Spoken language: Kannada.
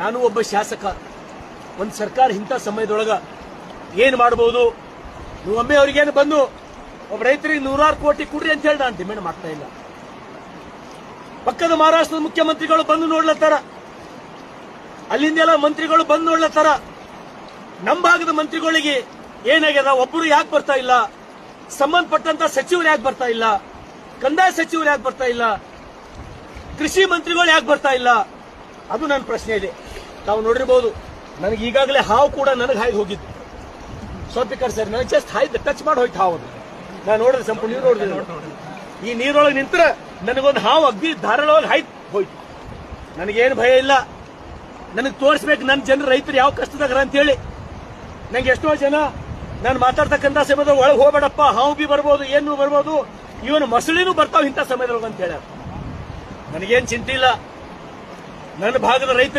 ನಾನು ಒಬ್ಬ ಶಾಸಕ. ಒಂದು ಸರ್ಕಾರ ಇಂಥ ಸಮಯದೊಳಗ ಏನು ಮಾಡಬಹುದು ನೀವು ಒಮ್ಮೆ ಅವ್ರಿಗೇನು ಬಂದು ಒಬ್ಬ ರೈತರಿಗೆ ನೂರಾರು ಕೋಟಿ ಕೊಡ್ರಿ ಅಂತ ಹೇಳಿ ನಾನು ಡಿಮ್ಯಾಂಡ್ ಮಾಡ್ತಾ ಇಲ್ಲ. ಪಕ್ಕದ ಮಹಾರಾಷ್ಟ್ರದ ಮುಖ್ಯಮಂತ್ರಿಗಳು ಬಂದು ನೋಡ್ಲತ್ತಾರ ಅಲ್ಲಿಂದೆಲ್ಲ ಮಂತ್ರಿಗಳು ಬಂದು ನೋಡ್ಲತ್ತಾರ ನಮ್ಮ ಭಾಗದ ಮಂತ್ರಿಗಳಿಗೆ ಏನಾಗ್ಯದ? ಒಬ್ಬರು ಯಾಕೆ ಬರ್ತಾ ಇಲ್ಲ? ಸಂಬಂಧಪಟ್ಟಂತ ಸಚಿವರು ಯಾಕೆ ಬರ್ತಾ ಇಲ್ಲ? ಕಂದಾಯ ಸಚಿವರು ಯಾಕೆ ಬರ್ತಾ ಇಲ್ಲ? ಕೃಷಿ ಮಂತ್ರಿಗಳು ಯಾಕೆ ಬರ್ತಾ ಇಲ್ಲ? ಅದು ನನ್ನ ಪ್ರಶ್ನೆ ಇದೆ ತಾವು ನೋಡಿರ್ಬೋದು, ನನಗೆ ಈಗಾಗಲೇ ಹಾವು ಕೂಡ ನನಗೆ ಹಾಯ್ದು ಹೋಗಿದ್ದು ಸೋಪಿಕರ್ ಸರ್, ನನಗೆ ಜಸ್ಟ್ ಹಾಯ್ದು ಟಚ್ ಮಾಡಿ ಹೋಯ್ತು ಹಾವು ಅದು. ನಾನು ನೋಡಿದ್ರೆ ಸಂಪೂರ್ಣ ನೀರು ನೋಡಿದೆ ಈ ನೀರೊಳಗೆ ನಿಂತ್ರ ನನಗೊಂದು ಹಾವು ಅಗ್ದಿ ಧಾರಾಳವಾಗಿ ಹಾಯ್ತು ಹೋಯ್ತು. ನನಗೇನು ಭಯ ಇಲ್ಲ. ನನಗೆ ತೋರಿಸ್ಬೇಕು ನನ್ನ ಜನರು ರೈತರು ಯಾವ ಕಷ್ಟದಾಗ್ರ ಅಂತೇಳಿ. ನಂಗೆ ಎಷ್ಟೋ ಜನ ನಾನು ಮಾತಾಡ್ತಕ್ಕಂಥ ಸಮಯದಲ್ಲಿ ಒಳಗೆ ಹೋಗ್ಬೇಡಪ್ಪ, ಹಾವು ಬಿ ಬರ್ಬೋದು, ಏನು ಬರ್ಬೋದು ಇವನು ಮಸಳಿನೂ ಬರ್ತಾವ ಇಂಥ ಸಮಯದೊಳಗೆ ಅಂತ ಹೇಳ್ಯಾರ. ನನಗೇನು ಚಿಂತೆ ಇಲ್ಲ. ನನ್ನ ಭಾಗದ ರೈತರು